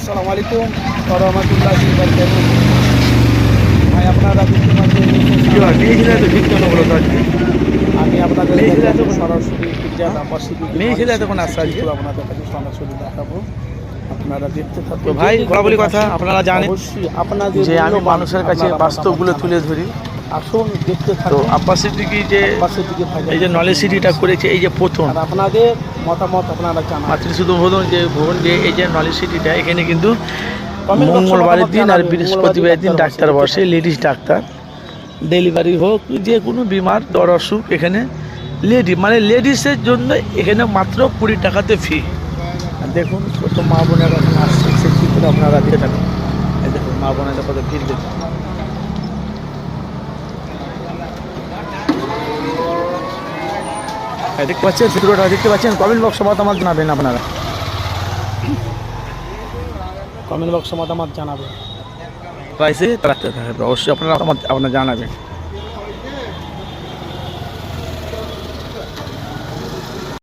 আসসালামু আলাইকুম রহমতুল্লাহি ভাই আপনারা দেখতে পাচ্ছেন বলো আমি আপনাদের সরাসরি? আপনাদের কাছে সরাসরি দেখাবো। আপনারা দেখতে থাকুন ভাই বরাবরই কথা আপনারা জানেন অবশ্যই আপনাদের যে আমি মানুষের কাছে বাস্তবগুলো তুলে ধরি। আসুন দেখতে তো আব্বাস সিদ্দিকি যে আব্বাসের দিকে ভাইজান। এই যে নলেজ সিটিটা করেছে এই যে প্রথম। আর আপনাদের মতামত আপনারা জানান। মাতৃশুধু ভবন যে ভবন যে এই যে নলেজ সিটিটা এখানে কিন্তু মঙ্গলবারের দিন আর। বৃহস্পতিবারের দিন ডাক্তার বসে লেডিস ডাক্তার। ডেলিভারি হোক যে কোনো বিমার জ্বর অসুখ এখানে লেডি মানে লেডিসের জন্য এখানে মাত্র কুড়ি টাকাতে ফি দেখুন কত মা বোনেরা এখন আসছে সে কী করে আপনারা দেখে থাকুন। দেখুন মা বোনেরা কত ভিড় দেখুন। দেখতে পাচ্ছেন? ভিডিওটা দেখতে পাচ্ছেন? কমেন্ট বক্সে মতামত জানাবেন আপনারা। কমেন্ট বক্সে মতামত জানাবেন। প্রাইসে তারা অবশ্যই আপনারা মতামত আপনারা জানাবেন।